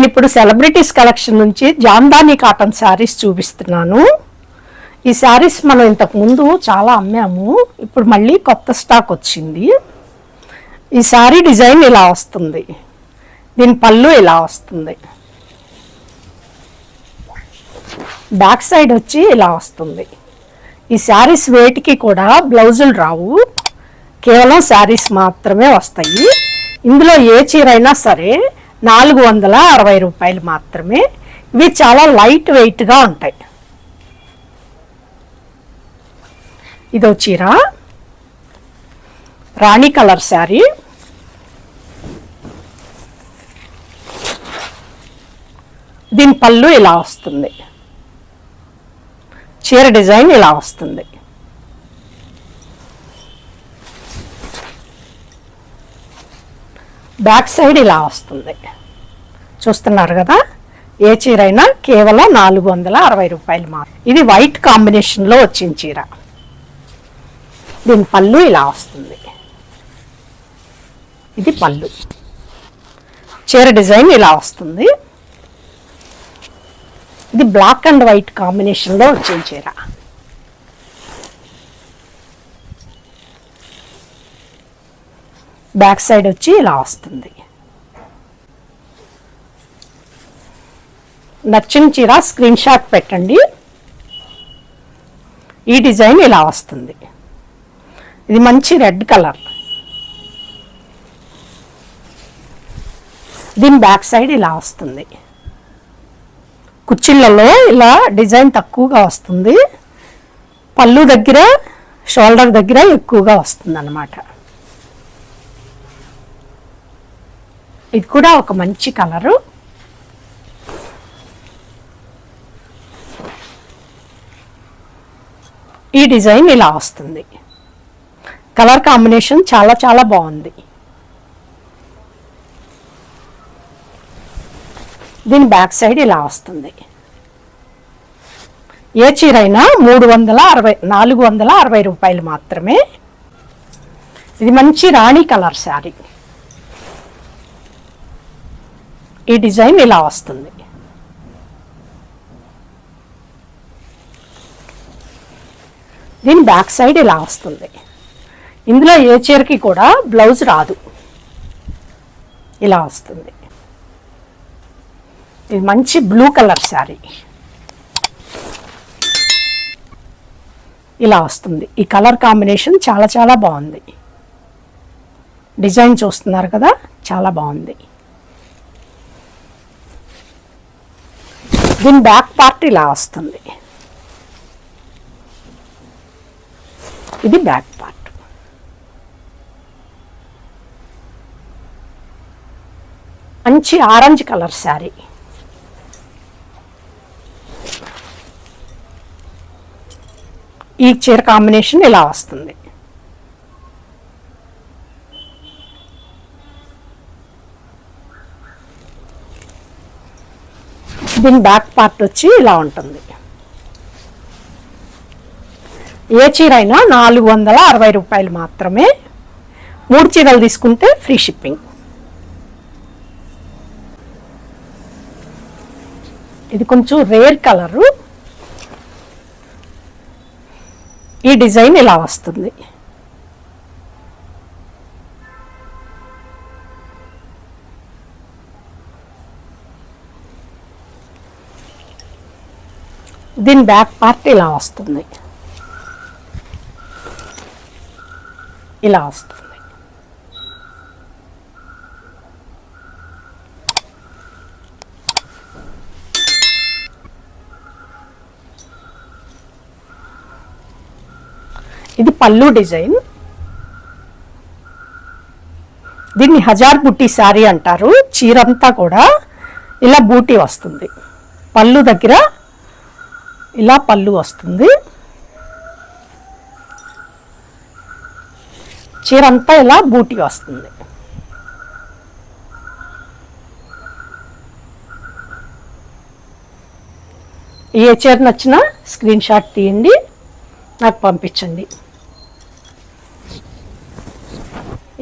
నేను ఇప్పుడు celebrities collection నుంచి జామ్దాని కాటన్ శారీస్ చూపిస్తున్నాను. ఈ శారీస్ మనం ఇంతకు ముందు చాలా అమ్మాము. ఇప్పుడు మళ్ళీ కొత్త స్టాక్ వచ్చింది. ఈ శారీ డిజైన్ ఇలా వస్తుంది. దీని పళ్ళు ఇలా వస్తుంది. బ్యాక్ సైడ్ వచ్చి ఇలా వస్తుంది. ఈ శారీస్ వేటికి కూడా బ్లౌజులు రావు. కేవలం శారీస్ మాత్రమే వస్తాయి. ఇందులో ఏ చీర అయినా సరే నాలుగు వందల అరవై రూపాయలు మాత్రమే. ఇవి చాలా లైట్ వెయిట్గా ఉంటాయి. ఇదో చీర. రాణి కలర్ శారీ. దీని పళ్ళు ఇలా వస్తుంది. చీర డిజైన్ ఇలా వస్తుంది. బ్యాక్ సైడ్ ఇలా వస్తుంది. చూస్తున్నారు కదా? ఏ చీర అయినా కేవలం నాలుగు వందల అరవై రూపాయలు మాత్రం ఇది వైట్ కాంబినేషన్లో వచ్చిన చీర. దీని పళ్ళు ఇలా వస్తుంది. ఇది పళ్ళు. చీర డిజైన్ ఇలా వస్తుంది. ఇది బ్లాక్ అండ్ వైట్ కాంబినేషన్లో వచ్చిన చీర. బ్యాక్ సైడ్ వచ్చి ఇలా వస్తుంది. నచ్చిన చీర స్క్రీన్ షాట్ పెట్టండి. ఈ డిజైన్ ఇలా వస్తుంది. ఇది మంచి రెడ్ కలర్. దీని బ్యాక్ సైడ్ ఇలా వస్తుంది. కుర్చీలలో ఇలా డిజైన్ తక్కువగా వస్తుంది. పళ్ళు దగ్గర షోల్డర్ దగ్గర ఎక్కువగా వస్తుంది అన్నమాట ఇది కూడా ఒక మంచి కలరు. ఈ డిజైన్ ఇలా వస్తుంది. కలర్ కాంబినేషన్ చాలా చాలా బాగుంది. దీని బ్యాక్ సైడ్ ఇలా వస్తుంది. ఏ చీర అయినా మూడు వందల అరవై నాలుగు వందల అరవై రూపాయలు మాత్రమే. ఇది మంచి రాణి కలర్ శారీ. ఈ డిజైన్ ఇలా వస్తుంది. దీని బ్యాక్ సైడ్ ఇలా వస్తుంది. ఇందులో ఏ చీరకి కూడా బ్లౌజ్ రాదు. ఇలా వస్తుంది. ఇది మంచి బ్లూ కలర్ శారీ. ఇలా వస్తుంది. ఈ కలర్ కాంబినేషన్ చాలా చాలా బాగుంది. డిజైన్ చూస్తున్నారు కదా? చాలా బాగుంది. దీని బ్యాక్ పార్ట్ ఇలా వస్తుంది. ఇది బ్యాక్ పార్ట్ మంచి ఆరెంజ్ కలర్ శారీ ఈ చీర కాంబినేషన్ ఇలా వస్తుంది. దీని బ్యాక్ పార్ట్ వచ్చి ఇలా ఉంటుంది. ఏ చీర అయినా నాలుగు వందల అరవై రూపాయలు మాత్రమే మూడు చీరలు తీసుకుంటే ఫ్రీ షిప్పింగ్. ఇది కొంచెం రేర్ కలరు. ఈ డిజైన్ ఇలా వస్తుంది. దీని బ్యాక్ పార్ట్ ఇలా వస్తుంది. ఇలా వస్తుంది. ఇది పళ్ళు డిజైన్. దీన్ని హజార్ బుట్టి శారీ అంటారు. చీరంతా కూడా ఇలా బూటీ వస్తుంది. పళ్ళు దగ్గర ఇలా పళ్ళు వస్తుంది. చీర అంతా ఇలా బూటీ వస్తుంది. ఏ చీర నచ్చినా స్క్రీన్ షాట్ తీయండి నాకు పంపించండి.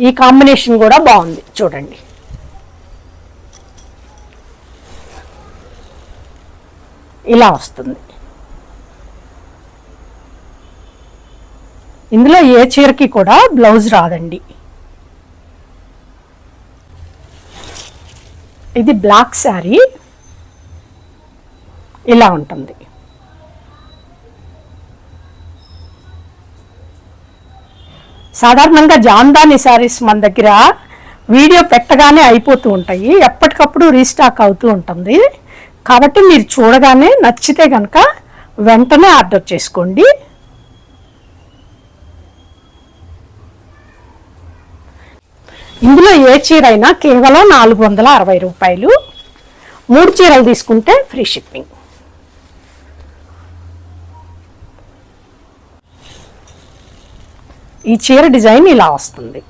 ఈ కాంబినేషన్ కూడా బాగుంది చూడండి. ఇలా వస్తుంది. ఇందులో ఏ చీరకి కూడా బ్లౌజ్ రాదండి. ఇది బ్లాక్ శారీ ఇలా ఉంటుంది. సాధారణంగా జాందాని శారీస్ మన దగ్గర వీడియో పెట్టగానే అయిపోతూ ఉంటాయి. ఎప్పటికప్పుడు రీస్టాక్ అవుతూ ఉంటుంది. కాబట్టి మీరు చూడగానే నచ్చితే కనుక వెంటనే ఆర్డర్ చేసుకోండి. ఇందులో ఏ చీర అయినా కేవలం నాలుగు వందల అరవై రూపాయలు. మూడు చీరలు తీసుకుంటే ఫ్రీ షిప్పింగ్. ఈ చీర డిజైన్ ఇలా వస్తుంది.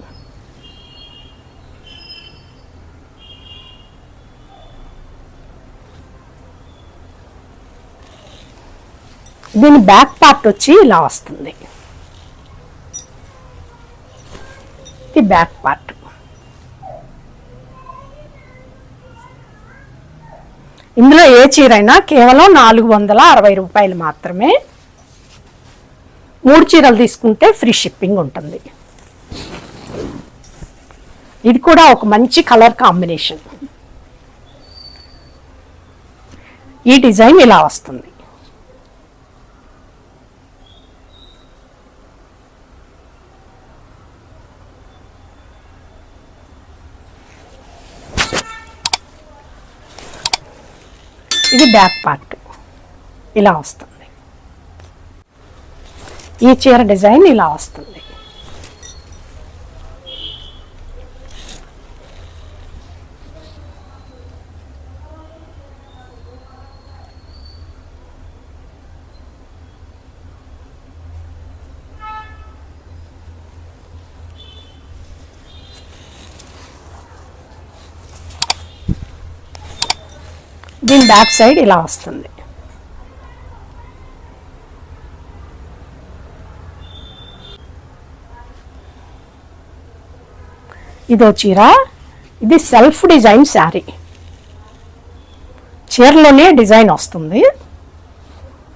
దీని బ్యాక్ పార్ట్ వచ్చి ఇలా వస్తుంది. ఇది బ్యాక్ పార్ట్. ఇందులో ఏ చీర అయినా కేవలం నాలుగు వందల అరవై రూపాయలు మాత్రమే. మూడు చీరలు తీసుకుంటే ఫ్రీ షిప్పింగ్ ఉంటుంది. ఇది కూడా ఒక మంచి కలర్ కాంబినేషన్. ఈ డిజైన్ ఇలా వస్తుంది. ఇది బ్యాక్ పార్ట్. ఇలా వస్తుంది. ఈ చీర డిజైన్ ఇలా వస్తుంది. దీని బ్యాక్ సైడ్ ఇలా వస్తుంది. ఇదో చీర. ఇది సెల్ఫ్ డిజైన్ శారీ. చీరలోనే డిజైన్ వస్తుంది.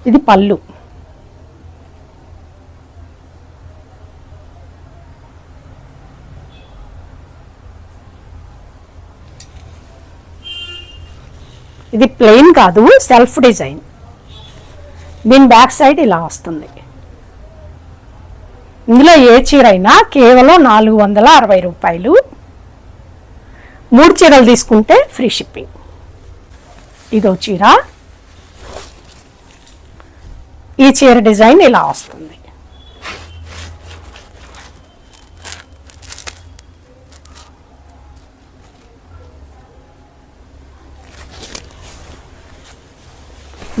ఇది పళ్ళు. ఇది ప్లెయిన్ కాదు సెల్ఫ్ డిజైన్ దీని బ్యాక్ సైడ్ ఇలా వస్తుంది. ఇందులో ఏ చీర అయినా కేవలం నాలుగు వందల అరవై రూపాయలు. మూడు చీరలు తీసుకుంటే ఫ్రీ షిప్పింగ్ ఇదో చీర. ఈ చీర డిజైన్ ఇలా వస్తుంది.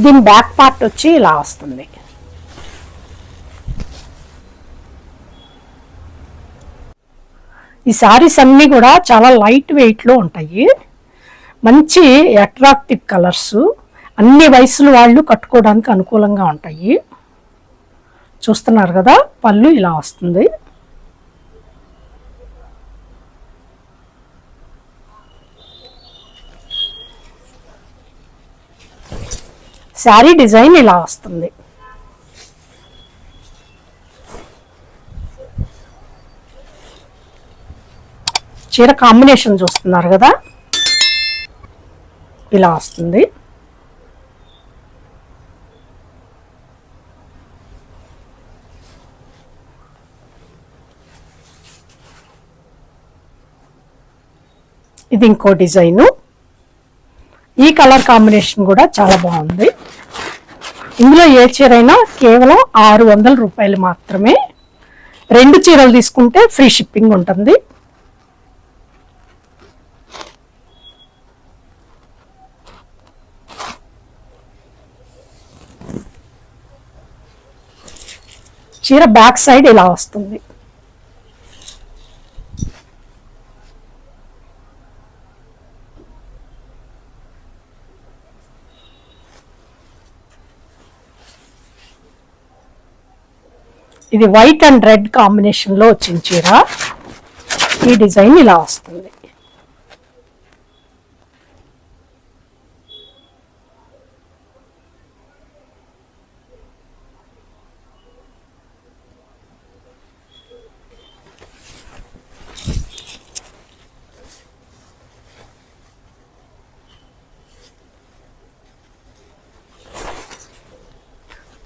దీని బ్యాక్ పార్ట్ వచ్చి ఇలా వస్తుంది. ఈ శారీస్ అన్నీ కూడా చాలా లైట్ వెయిట్లో ఉంటాయి. మంచి అట్రాక్టివ్ కలర్స్. అన్ని వయసుల వాళ్ళు కట్టుకోవడానికి అనుకూలంగా ఉంటాయి. చూస్తున్నారు కదా పళ్ళు ఇలా వస్తుంది. శారీ డిజైన్ ఇలా వస్తుంది. చీర కాంబినేషన్ చూస్తున్నారు కదా? ఇలా వస్తుంది. ఇది ఇంకో డిజైను. ఈ కలర్ కాంబినేషన్ కూడా చాలా బాగుంది. ఇందులో ఏ చీర అయినా కేవలం ఆరు వందల రూపాయలు మాత్రమే. రెండు చీరలు తీసుకుంటే ఫ్రీ షిప్పింగ్ ఉంటుంది. చీర బ్యాక్ సైడ్ ఇలా వస్తుంది. ఇది వైట్ అండ్ రెడ్ కాంబినేషన్లో వచ్చిన చీర. ఈ డిజైన్ ఇలా వస్తుంది.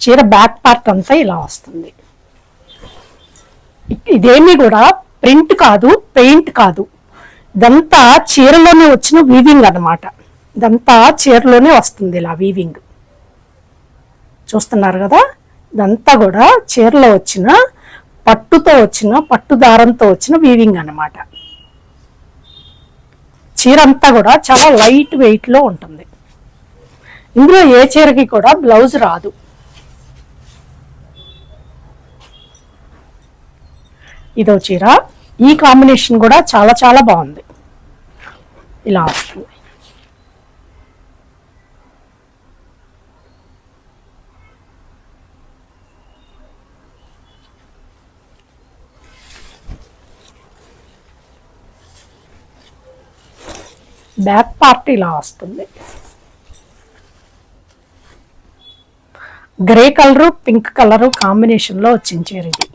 చీర బ్యాక్ పార్ట్ అంతా ఇలా వస్తుంది. ఇదేమీ కూడా ప్రింట్ కాదు పెయింట్ కాదు. ఇదంతా చీరలోనే వచ్చిన వీవింగ్ అన్నమాట. ఇదంతా చీరలోనే వస్తుంది ఇలా వీవింగ్ చూస్తున్నారు కదా? ఇదంతా కూడా చీరలో వచ్చిన పట్టుతో వచ్చిన పట్టు దారంతో వచ్చిన వీవింగ్ అన్నమాట. చీర అంతా కూడా చాలా లైట్ వెయిట్లో ఉంటుంది. ఇందులో ఏ చీరకి కూడా బ్లౌజ్ రాదు. ఇదో చీర. ఈ కాంబినేషన్ కూడా చాలా చాలా బాగుంది. ఇలా వస్తుంది బ్యాక్ పార్ట్ ఇలా వస్తుంది గ్రే కలరు పింక్ కలరు కాంబినేషన్లో వచ్చింది చీర ఇది.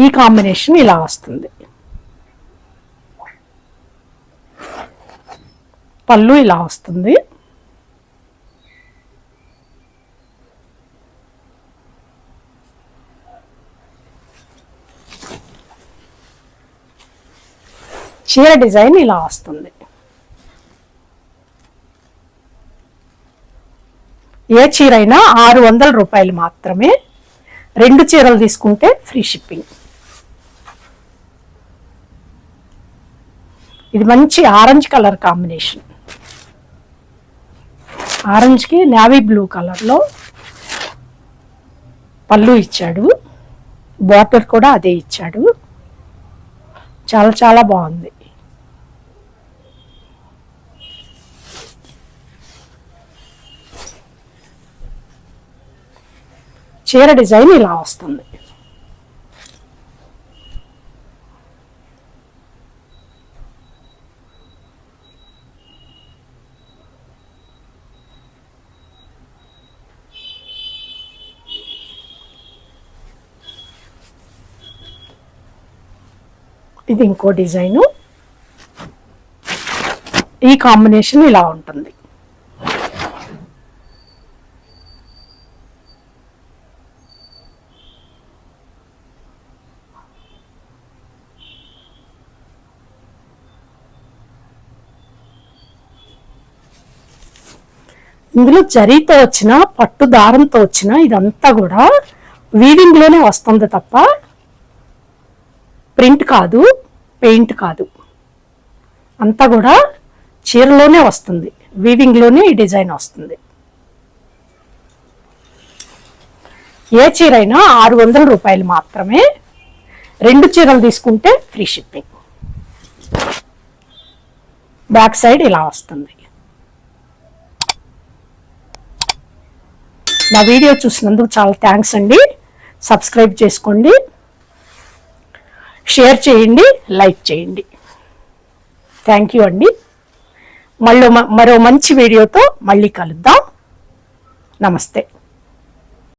ఈ కాంబినేషన్ ఇలా వస్తుంది. పళ్ళు ఇలా వస్తుంది. చీర డిజైన్ ఇలా వస్తుంది. ఏ చీర అయినా ఆరు వందల రూపాయలు మాత్రమే రెండు చీరలు తీసుకుంటే ఫ్రీ షిప్పింగ్. ఇది మంచి ఆరెంజ్ కలర్ కాంబినేషన్. ఆరెంజ్కి నావీ బ్లూ కలర్లో పళ్ళు ఇచ్చాడు. బార్డర్ కూడా అదే ఇచ్చాడు. చాలా చాలా బాగుంది. చీర డిజైన్ ఇలా వస్తుంది. ఇది ఇంకో డిజైను. ఈ కాంబినేషన్ ఇలా ఉంటుంది. ఇందులో జరీతో వచ్చిన పట్టు దారంతో వచ్చిన ఇదంతా కూడా వీవింగ్లోనే వస్తుంది తప్ప ప్రింట్ కాదు పెయింట్ కాదు. అంతా కూడా చీరలోనే వస్తుంది. వీవింగ్లోనే ఈ డిజైన్ వస్తుంది. ఏ చీర అయినా ఆరు వందల రూపాయలు మాత్రమే రెండు చీరలు తీసుకుంటే ఫ్రీ షిప్పింగ్ బ్యాక్ సైడ్ ఇలా వస్తుంది. నా వీడియో చూసినందుకు చాలా థ్యాంక్స్ అండి. సబ్స్క్రైబ్ చేసుకోండి. షేర్ చేయండి లైక్ చేయండి. థ్యాంక్ యూ అండి. మళ్ళీ మరో మంచి వీడియోతో మళ్ళీ కలుద్దాం. నమస్తే.